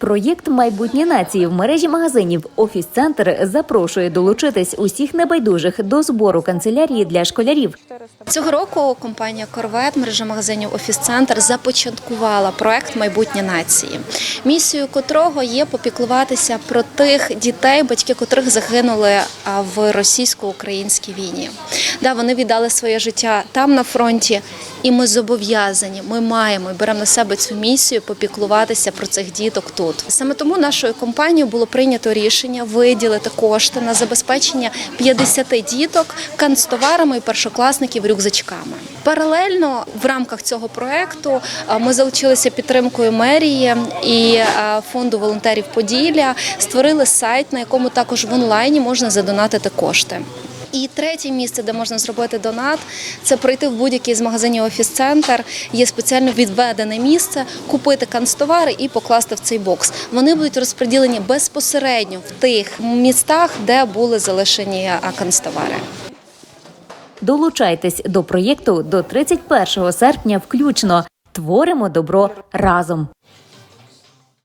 Проєкт Майбутні нації в мережі магазинів Офіс-центр запрошує долучитись усіх небайдужих до збору канцелярії для школярів. Цього року компанія Корвет, мережа магазинів Офіс Центр започаткувала проект Майбутнє нації, місією котрого є попіклуватися про тих дітей, батьки котрих загинули в російсько-українській війні. Да, вони віддали своє життя там на фронті, і ми зобов'язані. Ми маємо і беремо на себе цю місію попіклуватися про цих діток тут. Саме тому нашою компанією було прийнято рішення виділити кошти на забезпечення 50 діток канцтоварами і першокласників рюкзачками. Паралельно в рамках цього проекту ми залучилися підтримкою мерії і фонду волонтерів Поділля, створили сайт, на якому також в онлайні можна задонатити кошти. І третє місце, де можна зробити донат, це прийти в будь-який з магазинів офіс-центр. Є спеціально відведене місце, купити канцтовари і покласти в цей бокс. Вони будуть розподілені безпосередньо в тих містах, де були залишені канцтовари. Долучайтесь до проєкту до 31 серпня включно. Творимо добро разом.